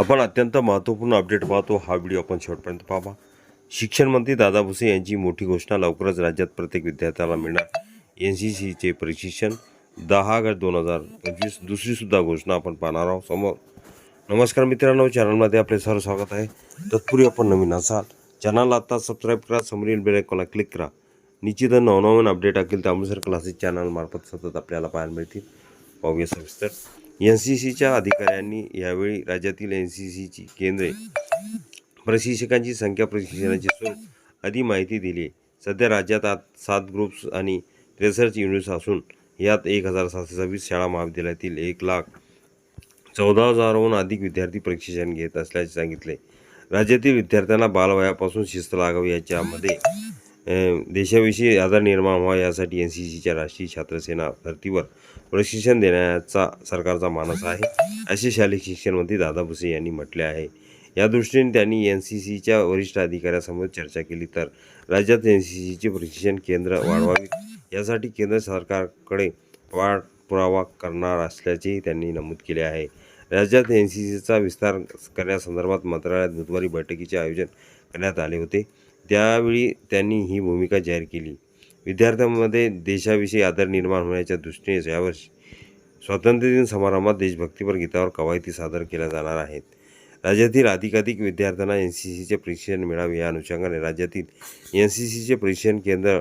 आपण अत्यंत महत्त्वपूर्ण अपडेट पाहतो. हा व्हिडिओ आपण शेवटपर्यंत पाहा शिक्षण मंत्री दादा भुसे यांची मोठी घोषणा लवकरच राज्यात प्रत्येक विद्यार्थ्याला मिळणार. एन सी सीचे प्रशिक्षण दहा ऑगस्ट दोन हजार पंचवीस दुसरीसुद्धा घोषणा आपण पाहणार आहोत. समोर. नमस्कार मित्रांनो चॅनलमध्ये आपले सर्व स्वागत आहे. तत्पूर्वी आपण नवीन असाल चॅनलला आत्ता सबस्क्राईब करा समोरील बेलायकॉनला क्लिक करा. निश्चित नवनवीन अपडेट असेल त्यानुसार क्लासेस चॅनलमार्फत सतत आपल्याला पाहायला मिळतील. पाहूया सविस्तर. एन सी सीच्या अधिकाऱ्यांनी यावेळी राज्यातील एन सी सीची केंद्रे प्रशिक्षकांची संख्या प्रशिक्षणाची स्वरूप आदी माहिती दिली. सध्या राज्यात आत सात ग्रुप्स आणि रिसर्च युनिट्स असून यात एक हजार सातशे सव्वीस शाळा महाविद्यालयातील एक लाख चौदा हजारहून अधिक विद्यार्थी प्रशिक्षण घेत असल्याचे सांगितले. राज्यातील विद्यार्थ्यांना बालवयापासून शिस्त लागावी याच्यामध्ये देशाविषयी आदर निर्माण व्हावा यासाठी एन सी सीच्या राष्ट्रीय छात्रसेना धर्तीवर प्रशिक्षण देण्याचा सरकारचा मानस आहे असे शालेय शिक्षण मंत्री दादा भुसे यांनी म्हटले आहे. या दृष्टीने त्यांनी एन सी सीच्या वरिष्ठ अधिकाऱ्यासमोर चर्चा केली तर राज्यात एन सी सीचे प्रशिक्षण केंद्र वाढवावे यासाठी केंद्र सरकारकडे पाठपुरावा करणार असल्याचेही त्यांनी नमूद केले आहे. राज्यात एन सी सीचा विस्तार करण्यासंदर्भात मंत्रालयात बुधवारी बैठकीचे आयोजन करण्यात आले होते. त्यावेळी त्यांनी ही भूमिका जाहीर केली. विद्यार्थ्यांमध्ये देशाविषयी आदर निर्माण होण्याच्या दृष्टीने यावर्षी स्वातंत्र्यदिन समारंभात देशभक्तीपर गीतावर कवायती सादर केल्या जाणार आहेत. राज्यातील अधिकाधिक विद्यार्थ्यांना एन सी सीचे प्रशिक्षण मिळावे या अनुषंगाने राज्यातील एन सी सीचे प्रशिक्षण केंद्र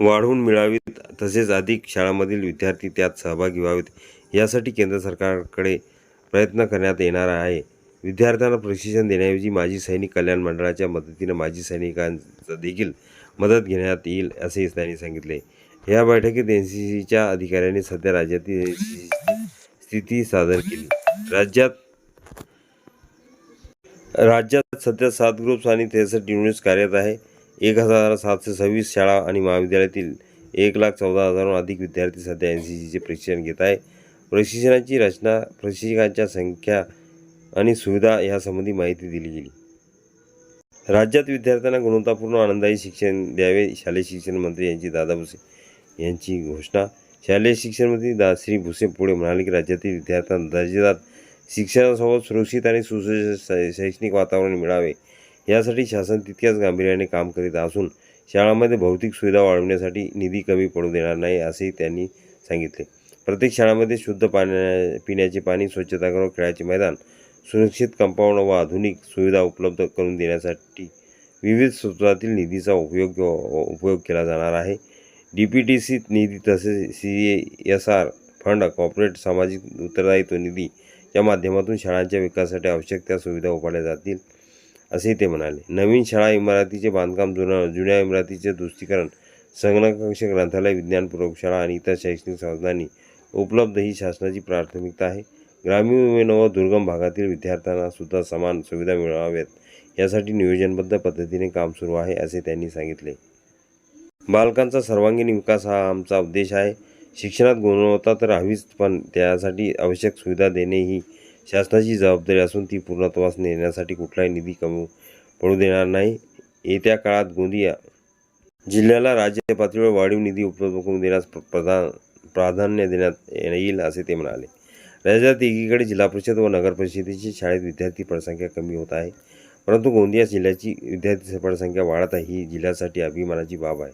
वाढवून मिळावीत तसेच अधिक शाळांमधील विद्यार्थी त्यात सहभागी व्हावेत यासाठी केंद्र सरकारकडे प्रयत्न करण्यात येणार आहे. विद्यार्थ्यांना प्रशिक्षण देण्याऐवजी माजी सैनिक कल्याण मंडळाच्या मदतीने माजी सैनिकांचा देखील मदत घेण्यात येईल असे त्यांनी सांगितले. या बैठकीत एन सी सीच्या अधिकाऱ्यांनी सध्या राज्यातील एन सी सीची स्थिती सादर केली. राज्यात राज्यात सध्या सात ग्रुप्स आणि त्रेसष्ट युनिट्स कार्यरत आहे. एक हजार सातशे सव्वीस शाळा आणि महाविद्यालयातील एक लाख चौदा हजारहून अधिक विद्यार्थी सध्या एन सी सीचे प्रशिक्षण घेत आहे प्रशिक्षणाची रचना प्रशिक्षकांच्या संख्या आणि सुविधा यासंबंधी माहिती दिली गेली. राज्यात विद्यार्थ्यांना गुणवत्तापूर्ण आनंदायी शिक्षण द्यावे शालेय शिक्षण मंत्री यांची दादा भुसे यांची घोषणा. शालेय शिक्षण मंत्री दा भुसे पुढे म्हणाले की राज्यातील विद्यार्थ्यांना दर्जेदार शिक्षणासोबत सुरक्षित आणि सुसज्ज शैक्षणिक वातावरण मिळावे. यासाठी शासन तितक्याच गांभीर्याने काम करीत असून शाळांमध्ये भौतिक सुविधा वाढवण्यासाठी निधी कमी पडू देणार नाही असेही त्यांनी सांगितले. प्रत्येक शाळांमध्ये शुद्ध पाण्या पिण्याचे पाणी स्वच्छतागृह खेळाचे मैदान सुरक्षित कंपाऊंड व आधुनिक सुविधा उपलब्ध करून देण्यासाठी विविध स्रोतातील निधीचा उपयोग उपयोग केला जाणार आहे. डी पी टी सी निधी तसेच C S R fund corporate सामाजिक उत्तरदायित्व निधी या माध्यमातून शाळांच्या विकासासाठी आवश्यक त्या सुविधा उभारल्या जातील असे ते म्हणाले. नवीन शाळा इमारतीचे बांधकाम जुना जुन्या इमारतीचे दुरुस्तीकरण संगणकक्ष ग्रंथालय विज्ञान प्रयोगशाळा आणि इतर शैक्षणिक साधनांनी उपलब्ध ही शासनाची प्राथमिकता आहे. ग्रामीण व दुर्गम भागातील विद्यार्थ्यांना सुद्धा समान सुविधा मिळाव्यात. यासाठी नियोजनबद्ध पद्धतीने काम सुरू आहे असे त्यांनी सांगितले. बालकांचा सर्वांगीण विकास हा आमचा उद्देश आहे. शिक्षणात गुणवत्ता तर हवीच पण त्यासाठी आवश्यक सुविधा देणे ही शासनाची जबाबदारी असून ती पूर्णत्वास नेण्यासाठी कुठलाही निधी कमी पडू देणार नाही. येत्या काळात गोंदिया जिल्ह्याला राज्य पातळीवर वाढीव निधी उपलब्ध करून देण्यास प्रधान प्राधान्य देण्यात येईल असे ते म्हणाले. राज्यात एकीकडे जिल्हा परिषद व नगर परिषदेची शाळेत विद्यार्थी पडसंख्या कमी होत आहे. परंतु गोंदिया जिल्ह्याची विद्यार्थी पडसंख्या वाढत आहे ही जिल्ह्यासाठी अभिमानाची बाब आहे.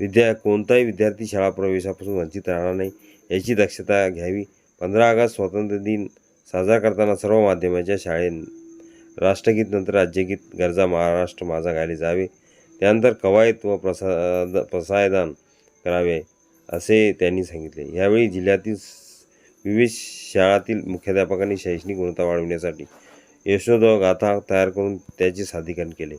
विद्या कोणताही विद्यार्थी शाळा प्रवेशापासून वंचित राहणार नाही याची दक्षता घ्यावी. पंधरा ऑगस्ट स्वातंत्र्य दिन साजरा करताना सर्व माध्यमाच्या शाळेत राष्ट्रगीत नंतर राज्यगीत गरजा महाराष्ट्र माझा गायले जावे. त्यानंतर कवायत व प्रसाद प्रसायदान करावे असे त्यांनी सांगितले. यावेळी जिल्ह्यातील विविध शाळातील मुख्याध्यापकांनी शैक्षणिक गुणवत्ता वाढविण्यासाठी यशोद गाथा तयार करून त्याचे सादरीकरण केले.